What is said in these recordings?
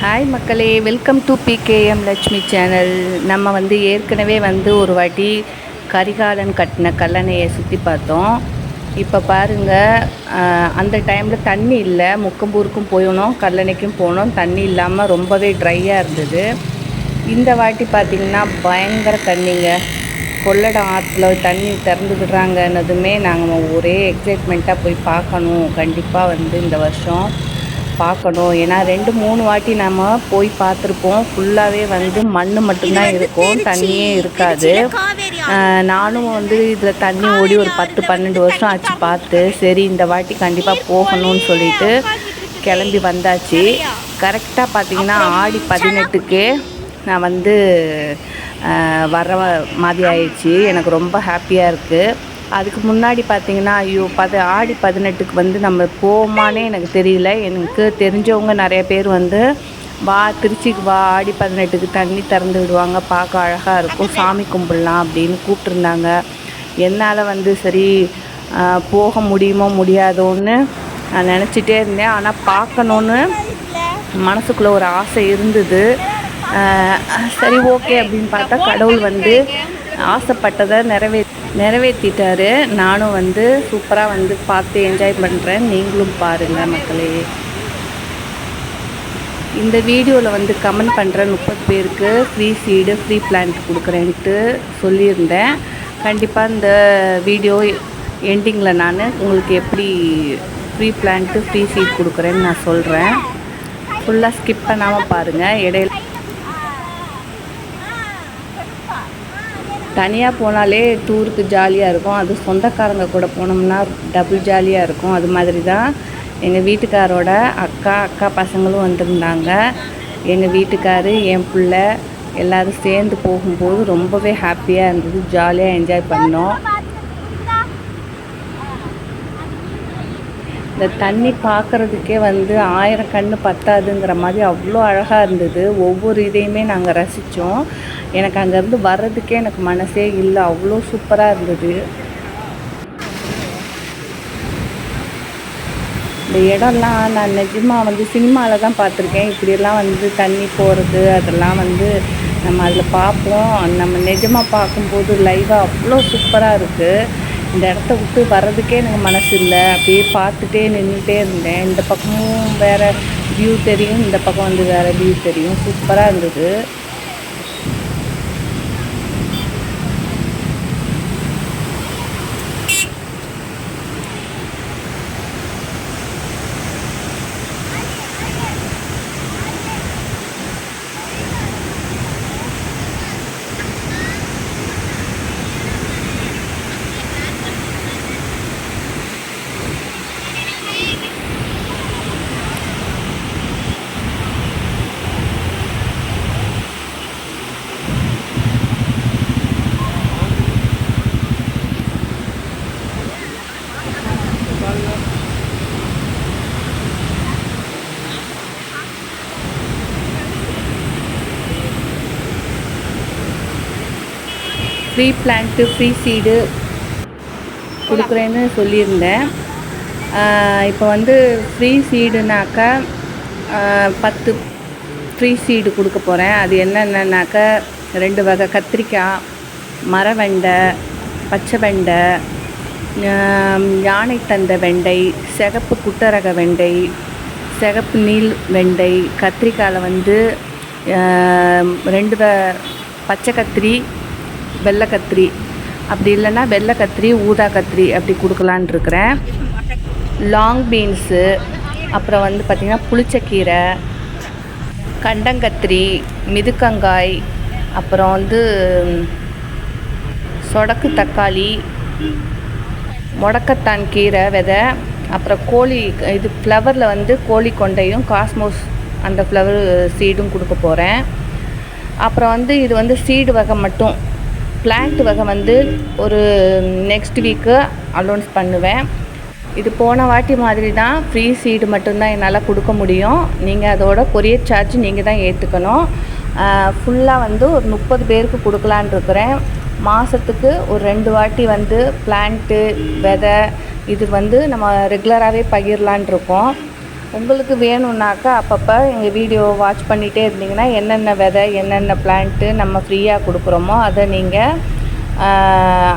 Hi மக்களே. Welcome to PKM Lakshmi channel நம்ம வந்து ஏற்கனவே வந்து ஒரு வாட்டி கரிகாலன் கட்டின கல்லணையை சுற்றி பார்த்தோம். இப்போ பாருங்கள் அந்த டைமில் தண்ணி இல்லை. முக்கம்பூருக்கும் போயணும் கல்லணைக்கும் போனோம். தண்ணி இல்லாமல் ரொம்பவே ட்ரையாக இருந்தது. இந்த வாட்டி பார்த்திங்கன்னா பயங்கர தண்ணிங்க. கொள்ளடம் ஆற்றுல தண்ணி திறந்து விடுறாங்கன்னதுமே நாங்கள் ஒரே எக்ஸைட்மெண்ட்டாக போய் பார்க்கணும். கண்டிப்பாக வந்து இந்த வருஷம். பார்க்கணும். ஏன்னா ரெண்டு மூணு வாட்டி நம்ம போய் பார்த்துருப்போம். ஃபுல்லாகவே வந்து மண் மட்டும்தான் இருக்கும். தண்ணியே இருக்காது. நானும் வந்து இதில் தண்ணி ஓடி ஒரு பத்து பன்னெண்டு வருஷம் ஆச்சு பார்த்து. சரி இந்த வாட்டி கண்டிப்பாக போகணும்னு சொல்லிட்டு கிளம்பி வந்தாச்சு. கரெக்டாக பார்த்தீங்கன்னா ஆடி பதினெட்டுக்கே நான் வந்து வர மாதிரி ஆயிடுச்சு. எனக்கு ரொம்ப ஹாப்பியாக இருக்குது அதுக்கு முன்னாடி பார்த்தீங்கன்னா ஐயோ பத ஆடி பதினெட்டுக்கு வந்து நம்ம போமானே எனக்கு தெரியல. எனக்கு தெரிஞ்சவங்க நிறைய பேர் வந்து வா திருச்சிக்கு வா ஆடி பதினெட்டுக்கு தண்ணி திறந்து விடுவாங்க. பார்க்க அழகாக இருக்கும். சாமி கும்பிடலாம் அப்படின்னு கூப்பிட்ருந்தாங்க என்னால் வந்து சரி போக முடியுமோ முடியாதோன்னு நான் நினச்சிட்டே இருந்தேன். ஆனால் பார்க்கணுன்னு மனசுக்குள்ளே ஒரு ஆசை இருந்தது. சரி ஓகே அப்படின்னு பார்த்தா கடவுள் வந்து ஆசைப்பட்டதை நிறைவேற்றி நிறைவேற்றிட்டாரு நானும் வந்து சூப்பராக வந்து பார்த்து என்ஜாய் பண்ணுறேன் நீங்களும் பாருங்கள் மக்களே. இந்த வீடியோவில் வந்து கமெண்ட் பண்ணுற முப்பது பேருக்கு ஃப்ரீ சீடு ஃப்ரீ பிளான்ட் கொடுக்குறேன்ட்டு சொல்லியிருந்தேன். கண்டிப்பாக இந்த வீடியோ எண்டிங்கில் நான் உங்களுக்கு எப்படி ஃப்ரீ பிளான்ட்டு ஃப்ரீ சீட் கொடுக்குறேன்னு நான் சொல்கிறேன் ஃபுல்லாக ஸ்கிப் பண்ணாமல் பாருங்கள் இடையில தனியாக போனாலே டூருக்கு ஜாலியாக இருக்கும். அது சொந்தக்காரங்க கூட போனோம்னா டபுள் ஜாலியாக இருக்கும். அது மாதிரி தான் எங்கள் வீட்டுக்காரோட அக்கா அக்கா பசங்களும் வந்திருந்தாங்க. எங்கள் வீட்டுக்காரு என் பிள்ளை எல்லோரும் சேர்ந்து போகும்போது ரொம்பவே ஹாப்பியாக இருந்தது. ஜாலியாக என்ஜாய் பண்ணோம். இந்த தண்ணி பார்க்குறதுக்கே வந்து ஆயிரம் கண் பத்தாதுங்கிற மாதிரி அவ்வளோ அழகாக இருந்தது. ஒவ்வொரு இதையுமே நாங்கள் ரசித்தோம் எனக்கு அங்கேருந்து வர்றதுக்கே எனக்கு மனசே இல்லை. அவ்வளோ சூப்பராக இருந்தது. இந்த இடம்லாம் நான் நிஜமாக வந்து சினிமாவில் தான் பார்த்துருக்கேன். இப்படியெல்லாம் வந்து தண்ணி போகிறது அதெல்லாம் வந்து நம்ம அதில் பார்ப்போம். நம்ம நிஜமாக பார்க்கும்போது லைவாக அவ்வளோ சூப்பராக இருக்குது இந்த இடத்த விட்டு வர்றதுக்கே எனக்கு மனசு இல்லை அப்படியே பார்த்துட்டே நின்றுட்டே இருந்தேன். இந்த பக்கமும் வேறு வியூ தெரியும் இந்த பக்கம் வந்து வேறு வியூ தெரியும். சூப்பராக இருந்தது. ஃப்ரீ பிளான்ட்டு ஃப்ரீ சீடு கொடுக்குறேன்னு சொல்லியிருந்தேன். இப்போ வந்து ஃப்ரீ சீடுனாக்கா பத்து ஃப்ரீ சீடு கொடுக்க போகிறேன் அது என்னென்னனாக்கா ரெண்டு வகை. கத்திரிக்காய் மரவெண்டை பச்சை வெண்டை யானை தந்த வெண்டை சிகப்பு குட்டரக வெண்டை சிகப்பு நீல் வெண்டை கத்திரிக்காயில் வந்து ரெண்டு வ பச்சை கத்திரி வெள்ளை கத்திரி. அப்படி இல்லைன்னா வெள்ளை கத்திரி ஊதா கத்திரி அப்படி கொடுக்கலான் இருக்கிறேன். லாங் பீன்ஸு அப்புறம் வந்து பார்த்திங்கன்னா புளிச்சக்கீரை கண்டங்கத்திரி மிதுக்கங்காய் அப்புறம் வந்து சொடக்கு தக்காளி முடக்கத்தான் கீரை விதை அப்புறம் கோழி இது ஃப்ளவரில் வந்து கோழி கொண்டையும் காஸ்மோஸ் அந்த ஃப்ளவர் சீடும் கொடுக்க போகிறேன் அப்புறம் வந்து இது வந்து சீடு வகை மட்டும். பிளான்ட் வகை வந்து ஒரு நெக்ஸ்ட் வீக்கு அலௌன்ஸ் பண்ணுவேன். இது போன வாட்டி மாதிரி தான் ஃப்ரீ சீடு மட்டும்தான் என்னால் கொடுக்க முடியும். நீங்கள் அதோட கொரியர் சார்ஜ் நீங்கள் தான் ஏற்றுக்கணும் ஃபுல்லாக வந்து ஒரு முப்பது பேருக்கு கொடுக்கலான் இருக்கிறேன். மாதத்துக்கு ஒரு ரெண்டு வாட்டி வந்து பிளான்ட்டு விதை இது வந்து நம்ம ரெகுலராகவே பகிரலான் இருக்கோம். உங்களுக்கு வேணும்னாக்கா அப்பப்போ எங்கள் வீடியோ வாட்ச் பண்ணிகிட்டே இருந்தீங்கன்னா என்னென்ன விதை என்னென்ன பிளான்ட்டு நம்ம ஃப்ரீயாக கொடுக்குறோமோ அதை நீங்கள்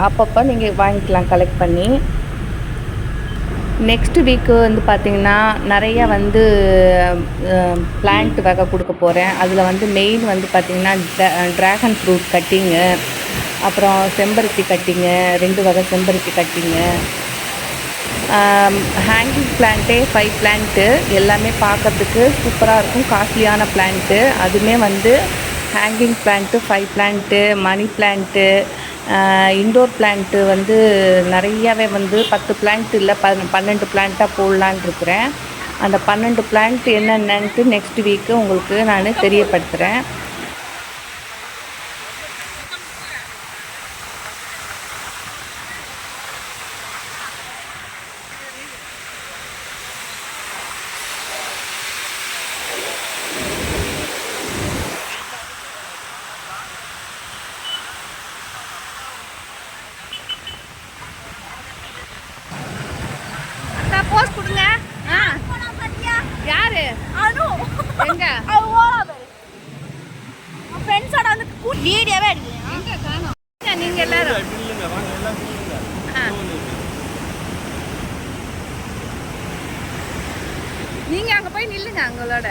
அப்பப்போ நீங்கள் வாங்கிக்கலாம் கலெக்ட் பண்ணி. நெக்ஸ்ட் வீக்கு வந்து பார்த்திங்கன்னா நிறைய வந்து பிளான்ட் வகை கொடுக்க போகிறேன் அதில் வந்து மெயின் வந்து பார்த்திங்கன்னா ட்ராகன் ஃப்ரூட் கட்டிங்கு அப்புறம் செம்பருத்தி கட்டிங்கு ரெண்டு வகை செம்பருத்தி கட்டிங்கு ஹேங்கிங் பிளான்ட்டே ஃபைவ் பிளான்ட்டு எல்லாமே பார்க்கறதுக்கு சூப்பராக இருக்கும். காஸ்ட்லியான பிளான்ட்டு அதுவுமே வந்து hanging plant five plant money plant indoor plant வந்து நிறையாவே வந்து பத்து பிளான்ட் இல்லை ப பன்னெண்டு பிளான்ட்டாக போடலான் இருக்கிறேன். அந்த பன்னெண்டு பிளான்ட் என்னென்னன்ட்டு நெக்ஸ்ட் வீக்கு உங்களுக்கு நான் தெரியப்படுத்துகிறேன் நீங்க அங்க போய் நில்லுங்க அவங்களோட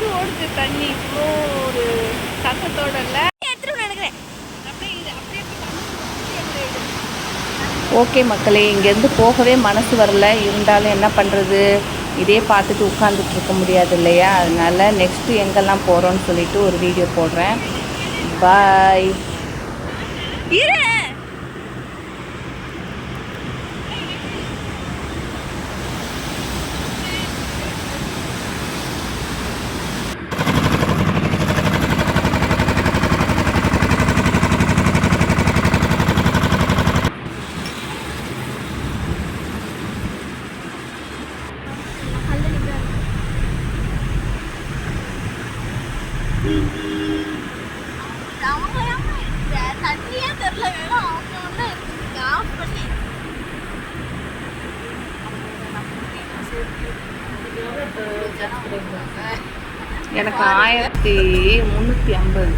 பறிச்சு ஓடுது தண்ணி. இவ்வளோ ஒரு சத்தத்தோட இல்லை எடுத்துட்டு நினைக்கிறேன் ஓகே மக்களே இங்கேருந்து போகவே மனசு வரல. இருந்தாலும் என்ன பண்ணுறது இதே பார்த்துட்டு உட்காந்துட்டு இருக்க முடியாது இல்லையா? அதனால நெக்ஸ்ட்டு எங்கெல்லாம் போகிறோன்னு சொல்லிட்டு ஒரு வீடியோ போடுறேன். பாய் இரு. எனக்கு ஆயிரத்தி முந்நூற்றி ஐம்பது.